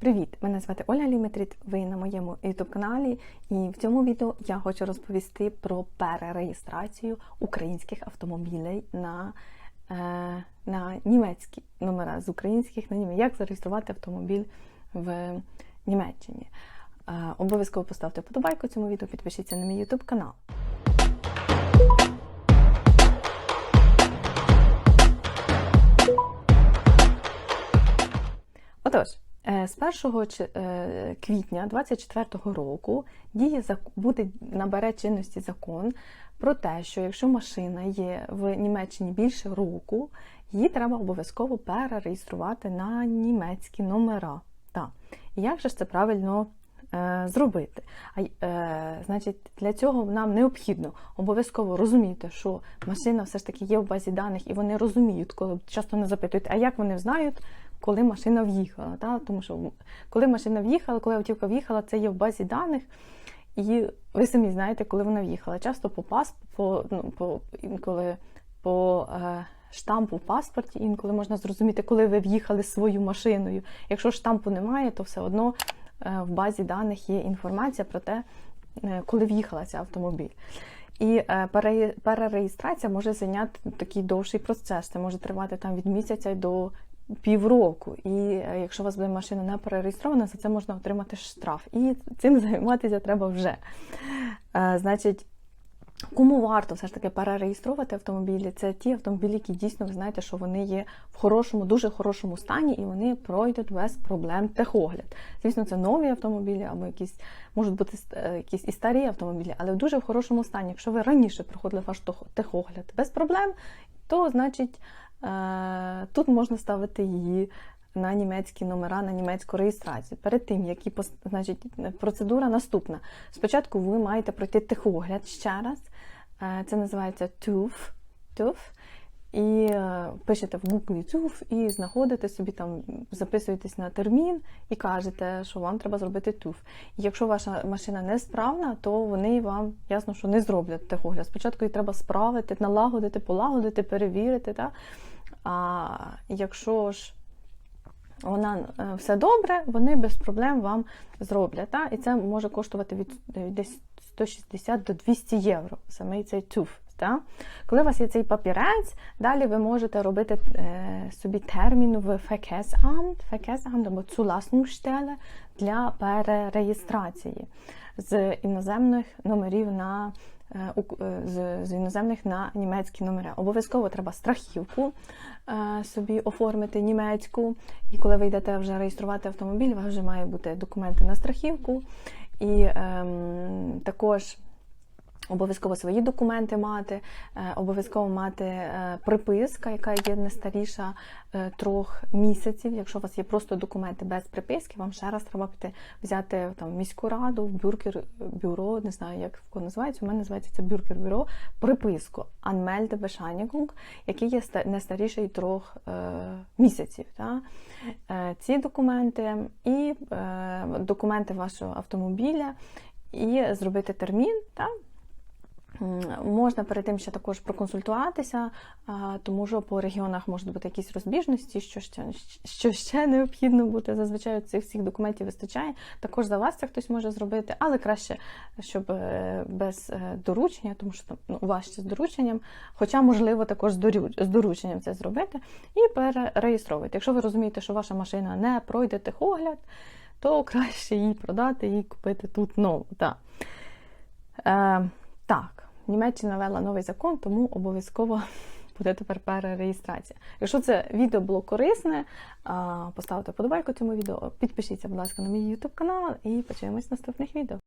Привіт! Мене звати Оля Ліметріт. Ви на моєму youtube каналі, і в цьому відео я хочу розповісти про перереєстрацію українських автомобілів на, е, на німецькі номера з українських на німецькі. Як зареєструвати автомобіль в Німеччині? Е, обов'язково поставте подобайку цьому відео, підпишіться на мій youtube канал. Отож, з 1 чи- е, квітня 2024 року діє буде набере чинності закон про те, що якщо машина є в Німеччині більше року, її треба обов'язково перереєструвати на німецькі номера. Так. І як же ж це правильно е, зробити? А, е, значить, для цього нам необхідно обов'язково розуміти, що машина все ж таки є в базі даних, і вони розуміють, коли часто не запитують, а як вони знають, коли машина в'їхала. Та? Тому що коли машина в'їхала, коли автівка в'їхала, це є в базі даних. І ви самі знаєте, коли вона в'їхала. Часто по пасп, по, ну, по інколи по е, штампу в паспорті, інколи можна зрозуміти, коли ви в'їхали свою машиною. Якщо штампу немає, то все одно е, в базі даних є інформація про те, е, коли в'їхала ця автомобіль. І е, пере- перереєстрація може зайняти такий довший процес. Це може тривати там від місяця до півроку. І е, якщо у вас буде машина не перереєстрована, за це можна отримати штраф. І цим займатися треба вже. Е, Значить, Кому варто все ж таки перереєструвати автомобілі? Це ті автомобілі, які дійсно ви знаєте, що вони є в хорошому, дуже хорошому стані, і вони пройдуть без проблем техогляд. Звісно, це нові автомобілі або якісь можуть бути е, якісь і старі автомобілі, але в дуже в хорошому стані. Якщо ви раніше проходили ваш техогляд без проблем, то значить е, тут можна ставити її. На німецькі номера, на німецьку реєстрацію. Перед тим, як і значить, процедура наступна. Спочатку ви маєте пройти техогляд ще раз. Е, Це називається TÜV. TÜV. І е, пишете в Google TÜV і знаходите собі там, записуєтесь на термін і кажете, що вам треба зробити. І якщо ваша машина не справна, то вони вам ясно, що не зроблять техогляд. Спочатку її треба справити, налагодити, полагодити, перевірити. Та? А якщо ж вона е, все добре, вони без проблем вам зроблять. Та? І це може коштувати від, від десь 160 до 200 євро, самий цей туф. Та? Коли у вас є цей папірець, далі ви можете робити е, собі термін в Verkehrsamt, Verkehrsamt або Zulassungsstelle для перереєстрації з іноземних номерів на е, е, з, з іноземних на німецькі номери. Обов'язково треба страхівку е, собі оформити німецьку. І коли ви йдете вже реєструвати автомобіль, у вас вже має бути документи на страхівку. І ем, також Обов'язково свої документи мати, е, обов'язково мати е, приписка, яка є не старіша е, трьох місяців. Якщо у вас є просто документи без приписки, вам ще раз треба піти взяти там міську раду, в бюркер бюро, не знаю, як воно називається. У мене називається це бюркер бюро, приписку Anmelde Bescheinigung, який є не старіший трьох місяців. Та? Ці документи і документи вашого автомобіля, і зробити термін. Та? Можна перед тим ще також проконсультуватися, тому що по регіонах можуть бути якісь розбіжності, що ще, що ще необхідно бути. Зазвичай цих всіх документів вистачає. Також за вас це хтось може зробити, але краще, щоб е, без е, доручення, тому що ну, важче з дорученням, хоча можливо також з дорученням це зробити, і перереєстровувати. Якщо ви розумієте, що ваша машина не пройде техогляд, то краще її продати і купити тут нову. Так. Е, так, Німеччина ввела новий закон, тому обов'язково буде тепер перереєстрація. Якщо це відео було корисне, поставте подобайку цьому відео, підпишіться, будь ласка, на мій YouTube канал і почуємось в наступних відео.